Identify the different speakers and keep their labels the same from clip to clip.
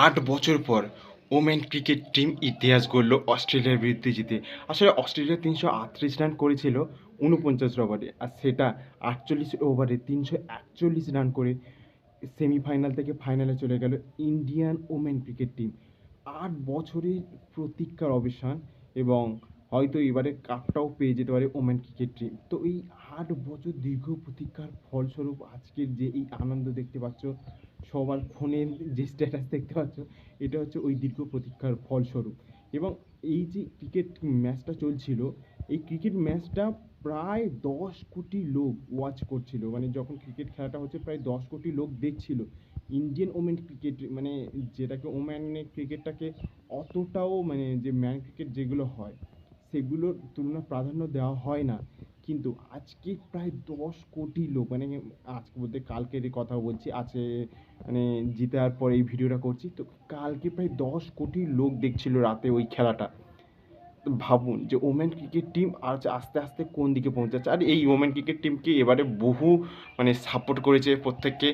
Speaker 1: আট বছর পর ওমেন ক্রিকেট টিম ইতিহাস গড়ল অস্ট্রেলিয়ার বিরুদ্ধে জিতে। আসলে অস্ট্রেলিয়া তিনশো আটত্রিশ রান করেছিল উনপঞ্চাশ ওভারে, আর সেটা আটচল্লিশ ওভারে তিনশো একচল্লিশ রান করে সেমিফাইনাল থেকে ফাইনালে চলে গেল ইন্ডিয়ান ওমেন ক্রিকেট টিম। আট বছরের প্রতীক্ষার অবসান এবং হয়তো এবারে কাপটাও পেয়ে যেতে পারে ওমেন ক্রিকেট টিম। তো এই আট বছর দীর্ঘ প্রতীক্ষার ফলস্বরূপ আজকের যে এই আনন্দ দেখতে পাচ্ছ সবার ফোনের যে স্ট্যাটাস দেখতে পাচ্ছ, এটা হচ্ছে ওই দীর্ঘ প্রতীক্ষার ফলস্বরূপ। এবং এই যে ক্রিকেট ম্যাচটা চলছিল, এই ক্রিকেট ম্যাচটা প্রায় দশ কোটি লোক ওয়াচ করছিল। মানে যখন ক্রিকেট খেলাটা হচ্ছে, প্রায় দশ কোটি লোক দেখছিল। ইন্ডিয়ান ওমেন ক্রিকেট মানে যেটাকে ওম্যান ক্রিকেটটাকে অতটাও মানে যে ম্যান ক্রিকেট যেগুলো হয়, সেগুলোর তুলনা প্রাধান্য দেওয়া হয় না। কিন্তু আজকে প্রায় দশ কোটি লোক মানে আজকে বলতে কালকের কথা বলছি, আছে মানে জিতার পর এই ভিডিওটা করছি, তো কালকে প্রায় দশ কোটি লোক দেখছিল রাতে ওই খেলাটা। ভাবুন যে ওমেন ক্রিকেট টিম আজ আস্তে আস্তে কোন দিকে পৌঁছাচ্ছে? আর এই ওমেন ক্রিকেট টিমকে এবারে বহু মানে সাপোর্ট করেছে প্রত্যেককে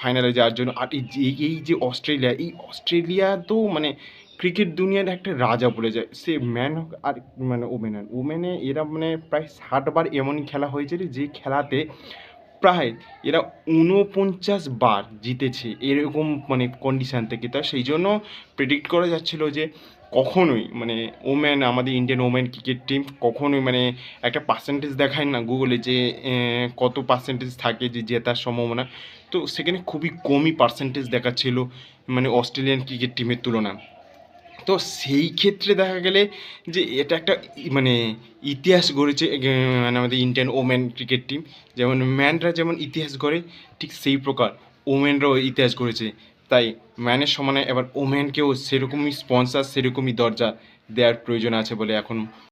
Speaker 1: ফাইনালে যাওয়ার জন্য। আর এই যে এই যে অস্ট্রেলিয়া, এই অস্ট্রেলিয়া তো মানে ক্রিকেট দুনিয়ার একটা রাজা বলে যায়। সে ম্যান হোক আর মানে ওমেন হোক। ওমেনে এরা মানে প্রায় ষাটবার এমনই খেলা হয়েছে যে খেলাতে প্রায় এরা ঊনপঞ্চাশ বার জিতেছে এরকম মানে কন্ডিশান থেকে। তা সেই জন্য প্রেডিক্ট করা যাচ্ছিল যে কখনোই মানে ওমেন আমাদের ইন্ডিয়ান ওমেন ক্রিকেট টিম কখনোই মানে একটা পার্সেন্টেজ দেখায় না গুগলে যে কত পার্সেন্টেজ থাকে যে জেতার সম্ভাবনা। তো সেখানে খুবই কমই পার্সেন্টেজ দেখাচ্ছিল মানে অস্ট্রেলিয়ান ক্রিকেট টিমের তুলনা তো সেই ক্ষেত্রে দেখা গেলে যে এটা একটা মানে ইতিহাস গড়েছে মানে আমাদের ইন্ডিয়ান ওমেন ক্রিকেট টিম যেমন ম্যানরা যেমন ইতিহাস গড়ে, ঠিক সেই প্রকার ওমেনরাও ইতিহাস গড়েছে। তাই ম্যানের সমানে এবার ওমেনকেও সেরকমই স্পন্সার সেরকমই দরজা দেওয়ার প্রয়োজন আছে বলে এখন